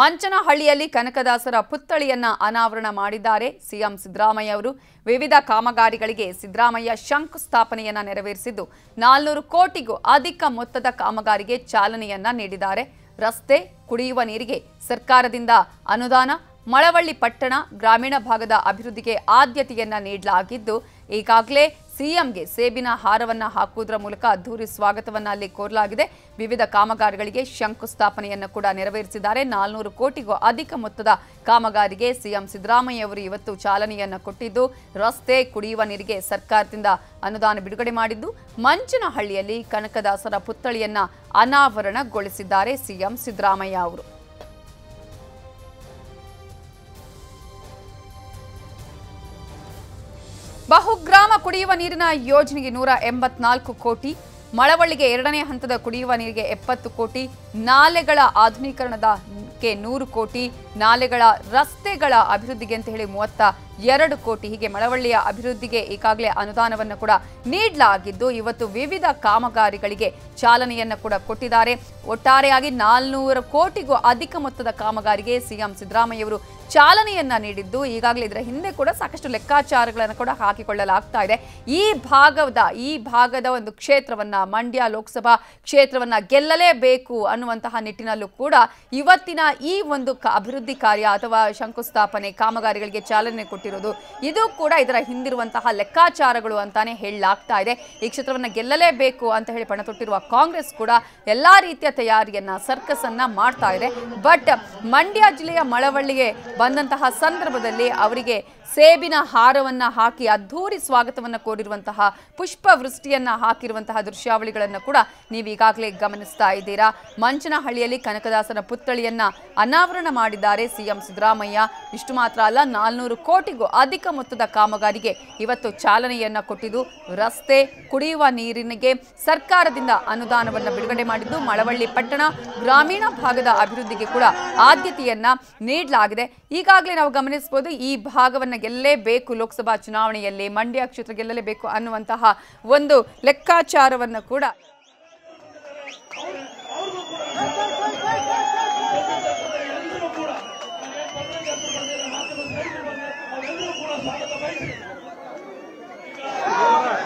ಮಂಚನಹಳ್ಳಿಯಲ್ಲಿ ಕನಕದಾಸರ ಪುತ್ಥಳಿಯನ್ನ ಅನಾವರಣ ಮಾಡಿದ್ದಾರೆ. ಸಿಎಂ ಸಿದ್ದರಾಮಯ್ಯ ಅವರು ವಿವಿಧ ಕಾಮಗಾರಿಗಳಿಗೆ ಸಿದ್ದರಾಮಯ್ಯ ಶಂಕುಸ್ಥಾಪನೆಯನ್ನ ನೆರವೇರಿಸಿದ್ದು, ನಾಲ್ನೂರು ಕೋಟಿಗೂ ಅಧಿಕ ಮೊತ್ತದ ಕಾಮಗಾರಿಗೆ ಚಾಲನೆಯನ್ನ ನೀಡಿದ್ದಾರೆ. ರಸ್ತೆ, ಕುಡಿಯುವ ನೀರಿಗೆ ಸರ್ಕಾರದಿಂದ ಅನುದಾನ, ಮಳವಳ್ಳಿ ಪಟ್ಟಣ, ಗ್ರಾಮೀಣ ಭಾಗದ ಅಭಿವೃದ್ಧಿಗೆ ಆದ್ಯತೆಯನ್ನ ನೀಡಲಾಗಿದ್ದು, ಈಗಾಗಲೇ ಸಿಎಂಗೆ ಸೇಬಿನ ಹಾರವನ್ನ ಹಾಕುವುದರ ಮೂಲಕ ಅದ್ದೂರಿ ಸ್ವಾಗತವನ್ನ ಅಲ್ಲಿ ಕೋರಲಾಗಿದೆ. ವಿವಿಧ ಕಾಮಗಾರಿಗಳಿಗೆ ಶಂಕುಸ್ಥಾಪನೆಯನ್ನು ಕೂಡ ನೆರವೇರಿಸಿದ್ದಾರೆ. ನಾಲ್ನೂರು ಕೋಟಿಗೂ ಅಧಿಕ ಮೊತ್ತದ ಕಾಮಗಾರಿಗೆ ಸಿಎಂ ಸಿದ್ದರಾಮಯ್ಯ ಅವರು ಇವತ್ತು ಚಾಲನೆಯನ್ನು ಕೊಟ್ಟಿದ್ದು, ರಸ್ತೆ ಕುಡಿಯುವ ನೀರಿಗೆ ಸರ್ಕಾರದಿಂದ ಅನುದಾನ ಬಿಡುಗಡೆ ಮಾಡಿದ್ದು ಮಂಚನಹಳ್ಳಿಯಲ್ಲಿ ಕನಕದಾಸರ ಪುತ್ಥಳಿಯನ್ನ ಅನಾವರಣಗೊಳಿಸಿದ್ದಾರೆ ಸಿಎಂ ಸಿದ್ದರಾಮಯ್ಯ ಅವರು. ಕುಡಿಯುವ ನೀರಿನ ಯೋಜನೆಗೆ ನೂರ ಎಂಬತ್ನಾಲ್ಕು ಕೋಟಿ, ಮಳವಳ್ಳಿಗೆ ಎರಡನೇ ಹಂತದ ಕುಡಿಯುವ ನೀರಿಗೆ ಎಪ್ಪತ್ತು ಕೋಟಿ, ನಾಲೆಗಳ ಆಧುನೀಕರಣದಕ್ಕೆ ನೂರು ಕೋಟಿ, ನಾಲೆಗಳ ರಸ್ತೆಗಳ ಅಭಿವೃದ್ಧಿಗೆ ಅಂತ ಹೇಳಿ ಮೂವತ್ತ ಎರಡು ಕೋಟಿ ಹೀಗೆ ಮಳವಳ್ಳಿಯ ಅಭಿವೃದ್ಧಿಗೆ ಈಗಾಗಲೇ ಅನುದಾನವನ್ನು ಕೂಡ ನೀಡಲಾಗಿದ್ದು, ಇವತ್ತು ವಿವಿಧ ಕಾಮಗಾರಿಗಳಿಗೆ ಚಾಲನೆಯನ್ನು ಕೂಡ ಕೊಟ್ಟಿದ್ದಾರೆ. ಒಟ್ಟಾರೆಯಾಗಿ ನಾಲ್ನೂರು ಕೋಟಿಗೂ ಅಧಿಕ ಮೊತ್ತದ ಕಾಮಗಾರಿಗೆ ಸಿಎಂ ಸಿದ್ದರಾಮಯ್ಯ ಅವರು ಚಾಲನೆಯನ್ನ ನೀಡಿದ್ದು, ಈಗಾಗಲೇ ಇದರ ಹಿಂದೆ ಕೂಡ ಸಾಕಷ್ಟು ಲೆಕ್ಕಾಚಾರಗಳನ್ನು ಕೂಡ ಹಾಕಿಕೊಳ್ಳಲಾಗ್ತಾ ಇದೆ. ಈ ಭಾಗದ ಈ ಭಾಗದ ಒಂದು ಕ್ಷೇತ್ರವನ್ನ, ಮಂಡ್ಯ ಲೋಕಸಭಾ ಕ್ಷೇತ್ರವನ್ನ ಗೆಲ್ಲಲೇಬೇಕು ಅನ್ನುವಂತಹ ನಿಟ್ಟಿನಲ್ಲೂ ಕೂಡ ಇವತ್ತಿನ ಈ ಒಂದು ಅಭಿವೃದ್ಧಿ ಕಾರ್ಯ ಅಥವಾ ಶಂಕುಸ್ಥಾಪನೆ ಕಾಮಗಾರಿಗಳಿಗೆ ಚಾಲನೆ ಕೊಟ್ಟಿರೋದು. ಇದು ಕೂಡ ಇದರ ಹಿಂದಿರುವಂತಹ ಲೆಕ್ಕಾಚಾರಗಳು ಅಂತಾನೆ ಹೇಳಲಾಗ್ತಾ ಇದೆ. ಈ ಕ್ಷೇತ್ರವನ್ನ ಗೆಲ್ಲಲೇಬೇಕು ಅಂತ ಹೇಳಿ ಪಣ ತೊಟ್ಟಿರುವ ಕಾಂಗ್ರೆಸ್ ಕೂಡ ಎಲ್ಲಾ ರೀತಿಯ ತಯಾರಿಯನ್ನ ಸರ್ಕಸ್ ಅನ್ನ ಮಾಡ್ತಾ ಇದೆ. ಬಟ್ ಮಂಡ್ಯ ಜಿಲ್ಲೆಯ ಮಳವಳ್ಳಿಗೆ ಬಂದಂತಹ ಸಂದರ್ಭದಲ್ಲಿ ಅವರಿಗೆ ಸೇಬಿನ ಹಾರವನ್ನ ಹಾಕಿ, ಅದ್ಧೂರಿ ಸ್ವಾಗತವನ್ನ ಕೋರಿರುವಂತಹ ಪುಷ್ಪ ವೃಷ್ಟಿಯನ್ನ ಹಾಕಿರುವಂತಹ ದೃಶ್ಯಾವಳಿಗಳನ್ನು ಕೂಡ ನೀವು ಈಗಾಗಲೇ ಗಮನಿಸ್ತಾ ಇದ್ದೀರಾ. ಮಂಚನಹಳ್ಳಿಯಲ್ಲಿ ಕನಕದಾಸನ ಪುತ್ಥಳಿಯನ್ನ ಅನಾವರಣ ಮಾಡಿದ್ದಾರೆ ಸಿಎಂ ಸಿದ್ದರಾಮಯ್ಯ. ಇಷ್ಟು ಮಾತ್ರ ಅಲ್ಲ, ನಾಲ್ನೂರು ಕೋಟಿಗೂ ಅಧಿಕ ಮೊತ್ತದ ಕಾಮಗಾರಿಗೆ ಇವತ್ತು ಚಾಲನೆಯನ್ನ ಕೊಟ್ಟಿದ್ದು, ರಸ್ತೆ ಕುಡಿಯುವ ನೀರಿನಿಗೆ ಸರ್ಕಾರದಿಂದ ಅನುದಾನವನ್ನು ಬಿಡುಗಡೆ ಮಾಡಿದ್ದು, ಮಳವಳ್ಳಿ ಪಟ್ಟಣ ಗ್ರಾಮೀಣ ಭಾಗದ ಅಭಿವೃದ್ಧಿಗೆ ಕೂಡ ಆದ್ಯತೆಯನ್ನ ನೀಡಲಾಗಿದೆ. ಈಗಾಗಲೇ ನಾವು ಗಮನಿಸಬಹುದು, ಈ ಭಾಗವನ್ನು ಗೆಲ್ಲಲೇಬೇಕು, ಲೋಕಸಭಾ ಚುನಾವಣೆಯಲ್ಲಿ ಮಂಡ್ಯ ಕ್ಷೇತ್ರ ಗೆಲ್ಲಲೇಬೇಕು ಅನ್ನುವಂತಹ ಒಂದು ಲೆಕ್ಕಾಚಾರವನ್ನು ಕೂಡ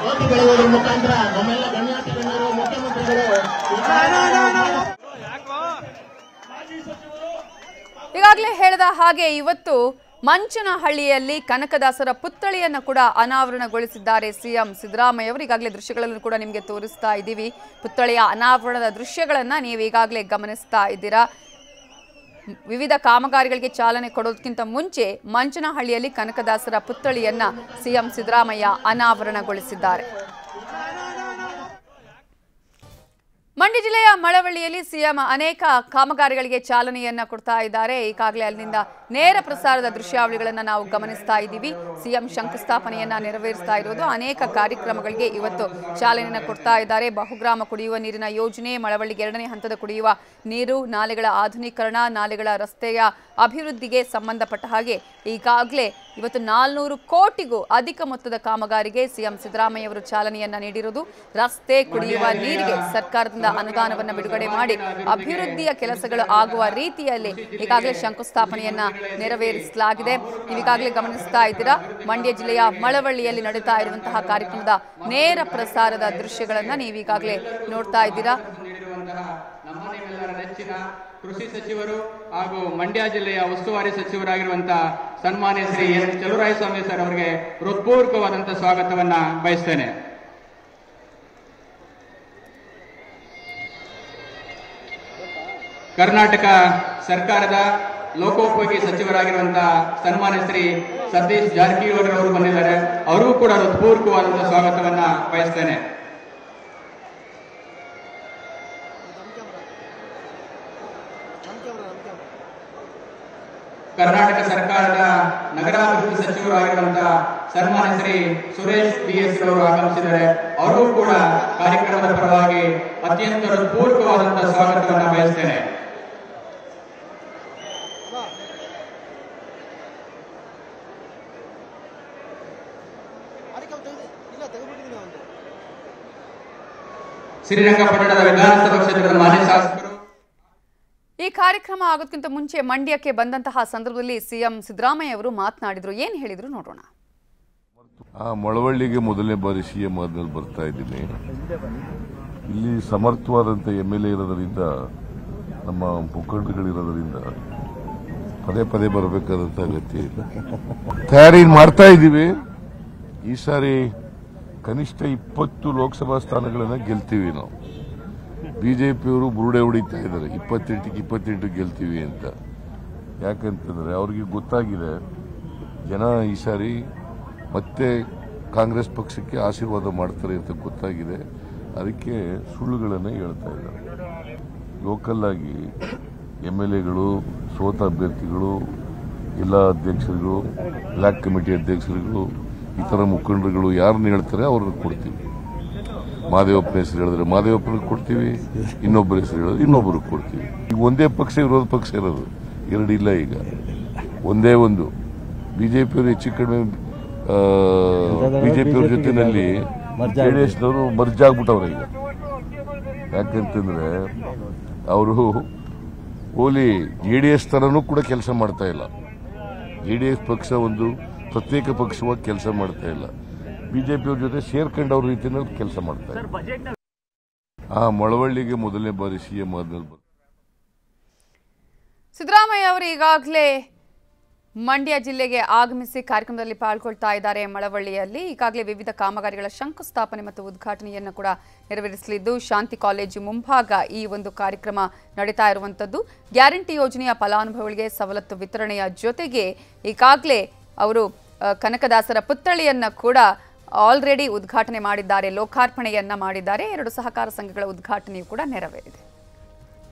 ಓಟಿ ಬೆಳೆಯುವುದರ ನಮ್ಮೆಲ್ಲ ಮುಖ್ಯಮಂತ್ರಿಗಳು, ಈಗಾಗಲೇ ಹೇಳಿದ ಹಾಗೆ ಇವತ್ತು ಮಂಚನಹಳ್ಳಿಯಲ್ಲಿ ಕನಕದಾಸರ ಪುತ್ಥಳಿಯನ್ನು ಕೂಡ ಅನಾವರಣಗೊಳಿಸಿದ್ದಾರೆ ಸಿಎಂ ಸಿದ್ದರಾಮಯ್ಯ ಅವರು. ಈಗಾಗಲೇ ದೃಶ್ಯಗಳನ್ನು ಕೂಡ ನಿಮಗೆ ತೋರಿಸ್ತಾ ಇದ್ದೀವಿ. ಪುತ್ಥಳಿಯ ಅನಾವರಣದ ದೃಶ್ಯಗಳನ್ನ ನೀವು ಈಗಾಗಲೇ ಗಮನಿಸ್ತಾ ಇದ್ದೀರಾ. ವಿವಿಧ ಕಾಮಗಾರಿಗಳಿಗೆ ಚಾಲನೆ ಕೊಡೋದಕ್ಕಿಂತ ಮುಂಚೆ ಮಂಚನಹಳ್ಳಿಯಲ್ಲಿ ಕನಕದಾಸರ ಪುತ್ಥಳಿಯನ್ನ ಸಿಎಂ ಸಿದ್ದರಾಮಯ್ಯ ಅನಾವರಣಗೊಳಿಸಿದ್ದಾರೆ. ಮಂಡ್ಯ ಜಿಲ್ಲೆಯ ಮಳವಳ್ಳಿಯಲ್ಲಿ ಸಿಎಂ ಅನೇಕ ಕಾಮಗಾರಿಗಳಿಗೆ ಚಾಲನೆಯನ್ನ ಕೊಡ್ತಾ ಇದ್ದಾರೆ. ಈಗಾಗಲೇ ಅಲ್ಲಿಂದ ನೇರ ಪ್ರಸಾರದ ದೃಶ್ಯಾವಳಿಗಳನ್ನ ನಾವು ಗಮನಿಸ್ತಾ ಇದ್ದೀವಿ. ಸಿಎಂ ಶಂಕುಸ್ಥಾಪನೆಯನ್ನ ನೆರವೇರಿಸ್ತಾ ಇರೋದು ಅನೇಕ ಕಾರ್ಯಕ್ರಮಗಳಿಗೆ ಇವತ್ತು ಚಾಲನೆಯನ್ನ ಕೊಡ್ತಾ ಇದ್ದಾರೆ. ಬಹುಗ್ರಾಮ ಕುಡಿಯುವ ನೀರಿನ ಯೋಜನೆ, ಮಳವಳ್ಳಿಗೆ ಎರಡನೇ ಹಂತದ ಕುಡಿಯುವ ನೀರು, ನಾಲೆಗಳ ಆಧುನೀಕರಣ, ನಾಲೆಗಳ ರಸ್ತೆಯ ಅಭಿವೃದ್ಧಿಗೆ ಸಂಬಂಧಪಟ್ಟ ಹಾಗೆ ಈಗಾಗಲೇ ಇವತ್ತು ನಾಲ್ನೂರು ಕೋಟಿಗೂ ಅಧಿಕ ಮೊತ್ತದ ಕಾಮಗಾರಿಗೆ ಸಿಎಂ ಸಿದ್ದರಾಮಯ್ಯ ಅವರು ಚಾಲನೆಯನ್ನ ನೀಡಿರುವುದು, ರಸ್ತೆ ಕುಡಿಯುವ ನೀರಿಗೆ ಸರ್ಕಾರದಿಂದ ಅನುದಾನವನ್ನು ಬಿಡುಗಡೆ ಮಾಡಿ ಅಭಿವೃದ್ಧಿಯ ಕೆಲಸಗಳು ಆಗುವ ರೀತಿಯಲ್ಲಿ ಈಗಾಗಲೇ ಶಂಕುಸ್ಥಾಪನೆಯನ್ನ ನೆರವೇರಿಸಲಾಗಿದೆ. ನೀವು ಈಗಾಗಲೇ ಗಮನಿಸ್ತಾ ಇದ್ದೀರಾ, ಮಂಡ್ಯ ಜಿಲ್ಲೆಯ ಮಳವಳ್ಳಿಯಲ್ಲಿ ನಡೀತಾ ಇರುವಂತಹ ಕಾರ್ಯಕ್ರಮದ ನೇರ ಪ್ರಸಾರದ ದೃಶ್ಯಗಳನ್ನ ನೀವು ಈಗಾಗಲೇ ನೋಡ್ತಾ ಇದ್ದೀರಾ. ಕೃಷಿ ಸಚಿವರು ಹಾಗೂ ಮಂಡ್ಯ ಜಿಲ್ಲೆಯ ಉಸ್ತುವಾರಿ ಸಚಿವರಾಗಿರುವಂತಹ ಸನ್ಮಾನ್ಯ ಶ್ರೀ ಎನ್ ಚಲುರಾಯಸ್ವಾಮಿ ಸರ್ ಅವರಿಗೆ ಹೃತ್ಪೂರ್ವಕವಾದಂತಹ ಸ್ವಾಗತವನ್ನ ಬಯಸ್ತೇನೆ. ಕರ್ನಾಟಕ ಸರ್ಕಾರದ ಲೋಕೋಪಯೋಗಿ ಸಚಿವರಾಗಿರುವಂತಹ ಸನ್ಮಾನ್ಯ ಶ್ರೀ ಸತೀಶ್ ಜಾರಕಿಹೊಳಿ ಅವರು ಬಂದಿದ್ದಾರೆ. ಅವರಿಗೂ ಕೂಡ ಹೃತ್ಪೂರ್ವಕವಾದಂತಹ ಸ್ವಾಗತವನ್ನ ಬಯಸ್ತೇನೆ. ಕರ್ನಾಟಕ ಸರ್ಕಾರದ ನಗರಾಭಿವೃದ್ಧಿ ಸಚಿವರು ಆಗಿರುವಂತಹ ಸನ್ಮಾನ್ಯ ಶ್ರೀ ಸುರೇಶ್ ಬಿ ಎಸ್ ಅವರು ಆಗಮಿಸಿದ್ದಾರೆ. ಅವರಿಗೂ ಕೂಡ ಕಾರ್ಯಕ್ರಮದ ಪರವಾಗಿ ಅತ್ಯಂತ ಹೃತ್ಪೂರ್ವಕವಾದಂತಹ ಸ್ವಾಗತವನ್ನು ಬಯಸ್ತೇನೆ. ಶ್ರೀರಂಗಪಟ್ಟಣದ ವಿಧಾನಸಭಾ ಕ್ಷೇತ್ರದ ಮಾಜಿ ಕಾರ್ಯ ಕಾರ್ಯಕ್ರಮ ಆಗೋದಕ್ಕಿಂತ ಮುಂಚೆ ಮಂಡ್ಯಕ್ಕೆ ಬಂದಂತಹ ಸಂದರ್ಭದಲ್ಲಿ ಸಿಎಂ ಸಿದ್ದರಾಮಯ್ಯ ಅವರು ಮಾತನಾಡಿದ್ರು. ಏನ್ ಹೇಳಿದ್ರು ನೋಡೋಣ. ಆ ಮೊಳವಳ್ಳಿಗೆ ಮೊದಲನೇ ಬಾರಿ ಸಿಎಂ ಆದ್ಮೇಲೆ ಬರ್ತಾ ಇದ್ದೀನಿ. ಇಲ್ಲಿ ಸಮರ್ಥವಾದಂಥ ಎಂ ಎಲ್ ಎ ಇರೋದರಿಂದ, ನಮ್ಮ ಮುಖಂಡರುಗಳಿರೋದರಿಂದ ಪದೇ ಪದೇ ಬರಬೇಕಾದಂಥ ಅಗತ್ಯ ಇಲ್ಲ. ತಯಾರಿ ಮಾಡ್ತಾ ಇದ್ದೀವಿ. ಈ ಸಾರಿ ಕನಿಷ್ಠ ಇಪ್ಪತ್ತು ಲೋಕಸಭಾ ಸ್ಥಾನಗಳನ್ನ ಗೆಲ್ತೀವಿ ನಾವು. ಬಿಜೆಪಿಯವರು ಬುರುಡೆ ಹೊಡಿತಾ ಇದ್ದಾರೆ. ಇಪ್ಪತ್ತೆಂಟಕ್ಕೆ ಇಪ್ಪತ್ತೆಂಟು ಗೆಲ್ತೀವಿ ಅಂತ. ಯಾಕಂತಂದರೆ ಅವ್ರಿಗೆ ಗೊತ್ತಾಗಿದೆ, ಜನ ಈ ಸಾರಿ ಮತ್ತೆ ಕಾಂಗ್ರೆಸ್ ಪಕ್ಷಕ್ಕೆ ಆಶೀರ್ವಾದ ಮಾಡ್ತಾರೆ ಅಂತ ಗೊತ್ತಾಗಿದೆ. ಅದಕ್ಕೆ ಸುಳ್ಳುಗಳನ್ನು ಹೇಳ್ತಾ ಇದ್ದಾರೆ. ಲೋಕಲ್ ಆಗಿ ಎಂ ಎಲ್ ಎಗಳು ಸೋತ ಅಭ್ಯರ್ಥಿಗಳು, ಎಲ್ಲ ಅಧ್ಯಕ್ಷರುಗಳು, ಬ್ಲಾಕ್ ಕಮಿಟಿ ಅಧ್ಯಕ್ಷರುಗಳು, ಇತರ ಮುಖಂಡರುಗಳು ಯಾರನ್ನ ಹೇಳ್ತಾರೆ ಅವ್ರನ್ನ ಕೊಡ್ತೀವಿ. ಮಾದೇವಪ್ಪನ ಹೆಸರು ಹೇಳಿದ್ರೆ ಮಾದೇವಪ್ಪನಿಗೆ ಕೊಡ್ತೀವಿ ಇನ್ನೊಬ್ಬರ ಹೆಸರು ಹೇಳಿದ್ರೆ ಇನ್ನೊಬ್ಬರಿಗೆ ಕೊಡ್ತೀವಿ. ಈಗ ಒಂದೇ ಪಕ್ಷ ವಿರೋಧ ಪಕ್ಷ ಇರೋದು ಎರಡಿಲ್ಲ ಈಗ. ಒಂದೇ ಒಂದು. ಬಿಜೆಪಿಯವರು ಹೆಚ್ಚು ಕಡಿಮೆ ಬಿಜೆಪಿಯವ್ರ ಜೊತೆಯಲ್ಲಿ ಜೆಡಿಎಸ್ನವರು ಮರ್ಜ್ ಆಗ್ಬಿಟ್ಟವ್ರೆ ಈಗ. ಯಾಕಂತಂದ್ರೆ ಅವರು ಓಲಿ ಎಸ್ ತನವೂ ಕೂಡ ಕೆಲಸ ಮಾಡ್ತಾ ಇಲ್ಲ. ಜೆ ಡಿ ಎಸ್ ಪಕ್ಷ ಒಂದು ಪ್ರತ್ಯೇಕ ಪಕ್ಷವಾಗಿ ಕೆಲಸ ಮಾಡ್ತಾ ಇಲ್ಲ. ಬಿಜೆಪಿಯವ್ರ ಜೊತೆ ಸೇರ್ಕೊಂಡವ್ರ ರೀತಿಯಲ್ಲಿ ಕೆಲಸ ಮಾಡ್ತಾರೆ ಆ ಮಳವಳ್ಳಿಗೆ ಮೊದಲನೇ ಬಾರಿ ಸಿಎಂ ಆದ್ಮೇಲೆ. ಸಿದ್ದರಾಮಯ್ಯ ಅವರು ಈಗಾಗಲೇ ಮಂಡ್ಯ ಜಿಲ್ಲೆಗೆ ಆಗಮಿಸಿ ಕಾರ್ಯಕ್ರಮದಲ್ಲಿ ಪಾಲ್ಗೊಳ್ತಾ ಇದ್ದಾರೆ ಮಳವಳ್ಳಿಯಲ್ಲಿ ಈಗಾಗಲೇ ವಿವಿಧ ಕಾಮಗಾರಿಗಳ ಶಂಕುಸ್ಥಾಪನೆ ಮತ್ತು ಉದ್ಘಾಟನೆಯನ್ನು ಕೂಡ ನೆರವೇರಿಸಲಿದ್ದು ಶಾಂತಿ ಕಾಲೇಜು ಮುಂಭಾಗ ಈ ಒಂದು ಕಾರ್ಯಕ್ರಮ ನಡೀತಾ ಇರುವಂಥದ್ದು ಗ್ಯಾರಂಟಿ ಯೋಜನೆಯ ಫಲಾನುಭವಿಗಳಿಗೆ ಸವಲತ್ತು ವಿತರಣೆಯ ಜೊತೆಗೆ ಈಗಾಗಲೇ ಅವರು ಕನಕದಾಸರ ಪುತ್ಥಳಿಯನ್ನು ಕೂಡ ಆಲ್ರೆಡಿ ಉದ್ಘಾಟನೆ ಮಾಡಿದ್ದಾರೆ ಲೋಕಾರ್ಪಣೆಯನ್ನ ಮಾಡಿದ್ದಾರೆ ಎರಡು ಸಹಕಾರ ಸಂಘಗಳ ಉದ್ಘಾಟನೆಯೂ ಕೂಡ ನೆರವೇರಿದೆ.